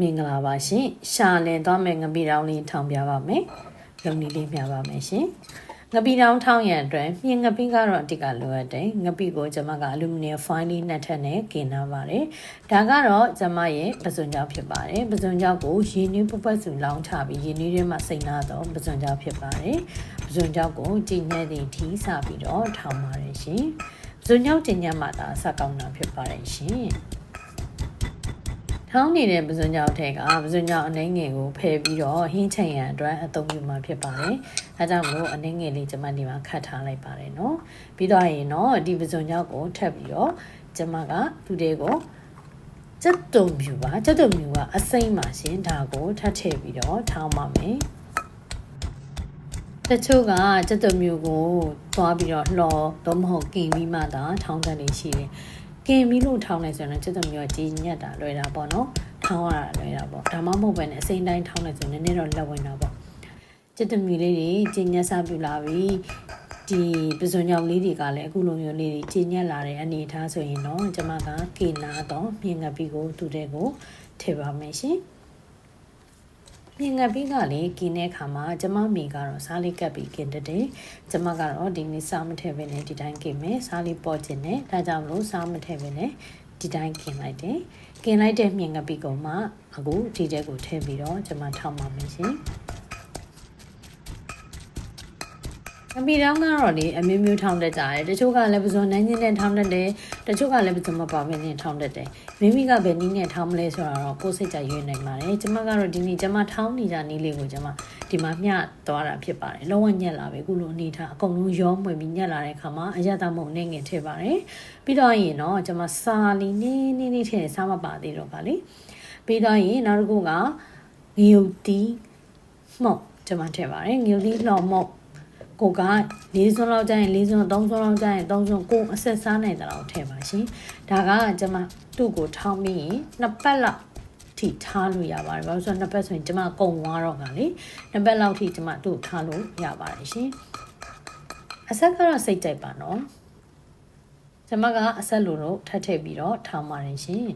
မင်္ဂလာပါရှင်ရှာလင်သွားမယ်ငပိတောင်းလေးထောင်ပြပါမယ်လုံနီလေးပြပါမယ်ရှင်ငပိတောင်းထောင်းရန်အတွက်မြင်ငပိကတော့အတိတ်ကလိုအပ်တယ်ငပိကိုကျွန်မကအလူမီနီယံဖိုင်လေးနှစ်ထပ်နဲ့ကင်ထားပါတယ်ဒါကတော့ကျွန်မရဲ့ပစွန်ကြောက်ဖြစ်ပါတယ်ပစွန်ကြောက်ကိုရင်းနှီးပပတ်စုလောင်းချပြီးရင်းနှီးထဲမှာစိန်နာတော့ပစွန်ကြောက်ဖြစ်ပါတယ်ပစွန်ကြောက်ကိုကြည်ညက်သည့်ထီးစပြီးတော့ထောင်ပါတယ်ရှင်ပစွန်ကြောက်ကြည်ညက်မှသာစကောင်းတာဖြစ်ပါတယ်ရှင် ထောင်းနေတဲ့ပဇွန်ကြောက်ထဲကပဇွန်ကြောက်အနှင်းငယ်ကိုဖယ်ပြီးတော့ဟင်းချိန်ရန်အတွက်အသုံးပြုမှာဖြစ်ပါတယ်။အဲကြောင့်မလို့အနှင်းငယ်လေးကျွန်မဒီမှာခတ်ထားလိုက်ပါတယ်နော်။ပြီးတော့ရင်တော့ဒီပဇွန်ကြောက်ကိုထပ်ပြီးတော့ကျွန်မကသူတွေကိုစက်တုံမြူပါစက်တုံမြူကအစိမ့်ပါရှင်ဒါကိုထပ်ထည့်ပြီးတော့ထောင်းပါမယ်။တချို့ကစက်တုံမြူကိုသွားပြီးတော့လှော်တော့မဟုတ်กินပြီးမှသာထောင်းတတ်နေရှိတယ်။ ကင်ပြီးလို့ထောင်းလိုက်ဆိုရင်တော့ကျွတ်တမျိုးကြီးညက်တာလွယ်တာပေါ့နော်ထောင်းရတာလွယ်တာပေါ့ဒါမှမဟုတ်ပဲနဲ့အစိမ့်တိုင်းထောင်းလိုက်ဆိုရင်နည်းနည်းတော့လက်ဝင်တာပေါ့ကျွတ်တမျိုးလေးတွေကြီးညက်စားပြလာပြီဒီပစွန်ကြောင်လေးတွေကလည်းအခုလိုမျိုးလေးတွေကြီးညက်လာတဲ့အနေအထားဆိုရင်တော့ကျမကကေနာတော့မြင်ငပ်ပြီးကိုသူတဲ့ကိုထည့်ပါမယ်ရှင် မြင်ငပ်ပြီးကလေกินတဲ့အခါမှာကျမမိကတော့စားလေးကပ်ပြီးกินတတယ်ကျမကတော့ဒီနေ့စားမထည့်ဘဲနဲ့ဒီတိုင်းกินမယ်စားလေးပေါ်ခြင်းနဲ့ဒါကြောင့်မလို့စားမထည့်ဘဲနဲ့ဒီတိုင်းกินလိုက်တယ်กินလိုက်တဲ့မြင်ငပ်ပြီးကောင်မှအခုဒီတဲ့ကိုထည့်ပြီးတော့ကျမထောက်ပါမယ်ရှင် အမီတောင်းကတော့လေအမျိုးမျိုးထောင်းတတ်ကြတယ်တချို့ကလည်းပဇွန်နန်းချင်းနဲ့ထောင်းတတ်တယ်တချို့ကလည်းပဇွန်မပါဘဲနဲ့ထောင်းတတ်တယ်မိမိကဘယ်နည်းနဲ့ထောင်းမလဲဆိုတာတော့ကိုယ်စိတ်ကြရွေးနိုင်ပါတယ်ကျမကတော့ဒီနေ့ကျမထောင်းနေကြနည်းလေးကိုကျမဒီမှာမျှသွားတာဖြစ်ပါတယ်လုံးဝညက်လာပြီအခုလိုအနေထားအကုန်လုံးရောမွေပြီးညက်လာတဲ့ခါမှာအရသာမုံနဲ့ငင်ထည့်ပါတယ်ပြီးတော့ရင်တော့ကျမစာလီနည်းနည်းလေးထည့်စားမပါသေးတော့ပါလေပြီးတော့ရင်နောက်တစ်ခုကငရုတ်တီးမှုတ်ကျမထည့်ပါတယ်ငရုတ်တီးလှော်မှုတ် ကိုက၄စွန်းလောက်ကျရင်၄စွန်း၃စွန်းလောက်ကျရင်၃စွန်းကိုအဆက်စားနိုင်တဲ့လောက်ထည့်ပါရှင်ဒါကကျွန်မသူ့ကိုထောင်းပြီးရင်နှစ်ပတ်လောက်ထိထားလို့ရပါတယ်ဘာလို့ဆိုတော့နှစ်ပတ်ဆိုရင်ကျွန်မကုံသွားတော့ကလေနှစ်ပတ်လောက်ထိကျွန်မသူ့ထားလို့ရပါတယ်ရှင်အဆက်ကတော့စိတ်ကြိုက်ပါနော်ကျွန်မကအဆက်လိုတော့ထပ်ထည့်ပြီးတော့ထောင်းပါတယ်ရှင်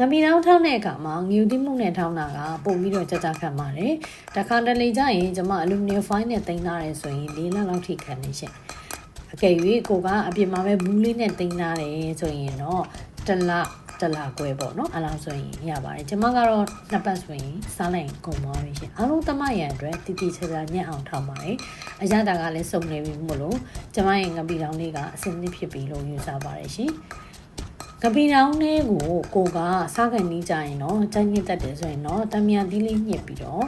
ငပီတောင်းထောင်းတဲ့အခါမှာငယူတိမှုနဲ့ထောင်းတာကပုံပြီးတော့ကြကြခံပါတယ်။တခါတလေကျရင်ကျမအလူမီနီယံဖိုင်းနဲ့တင်ထားတယ်ဆိုရင်၄လလောက်ထိခံနေရှင့်။အကယ်၍ကိုကအပြင်မှာပဲဘူးလေးနဲ့တင်ထားတယ်ဆိုရင်တော့တစ်လတစ်လကွဲပေါ့နော်အဲ့လောက်ဆိုရင်ရပါတယ်။ကျမကတော့နှစ်ပတ်ဆိုရင်စားလိုက်ရင်ကုန်သွားပြီရှင်။အားလုံးတမရန်အတွက်တည်တည်ချာချာညက်အောင်ထောင်းပါတယ်။အရတာကလည်းစုံနေပြီမို့လို့ကျမရဲ့ငပီတောင်းလေးကအစင်းနစ်ဖြစ်ပြီလို့ယူဆပါတယ်ရှင်။ ကပီတောင်းလေးကိုကိုကစားကန်နီးကြရင်တော့ကြိုက်ညစ်တတ်တယ်ဆိုရင်တော့တမန်သီးလေးညှစ်ပြီးတော့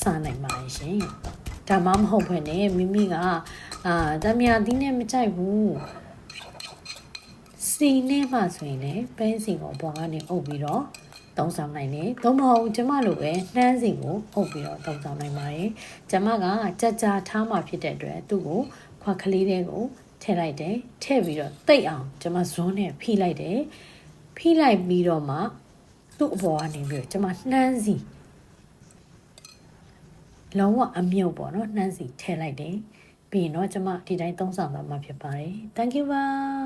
စားနိုင်ပါရဲ့ရှင်ဒါမှမဟုတ်ဘဲနဲ့မိမိကအာတမန်သီးနဲ့မကြိုက်ဘူးစီနဲ့မှဆိုရင်လည်းပဲစီကိုဘွားကနေအုပ်ပြီးတော့သုံးဆောင်နိုင်တယ်။သို့မဟုတ်ကျမလိုပဲနှမ်းစီကိုအုပ်ပြီးတော့သုံးဆောင်နိုင်ပါတယ်။ကျမကကြကြထားမှဖြစ်တဲ့အတွက်သူ့ကိုခွက်ကလေးတွေကို ထည့်လိုက်တယ်ထည့်ပြီးတော့တိတ်အောင်ကျွန်မဇွန်းနဲ့ဖိလိုက်တယ်ဖိလိုက်ပြီးတော့မှသူ့အပေါ်ကနေပြီးတော့ကျွန်မနှမ်းစီလုံးဝအမြုပ်ပေါ့နော်နှမ်းစီထည့်လိုက်တယ်ပြီးရင်တော့ကျွန်မဒီတိုင်းသုံးဆောင်သွားမှာဖြစ်ပါတယ် thank you ပါ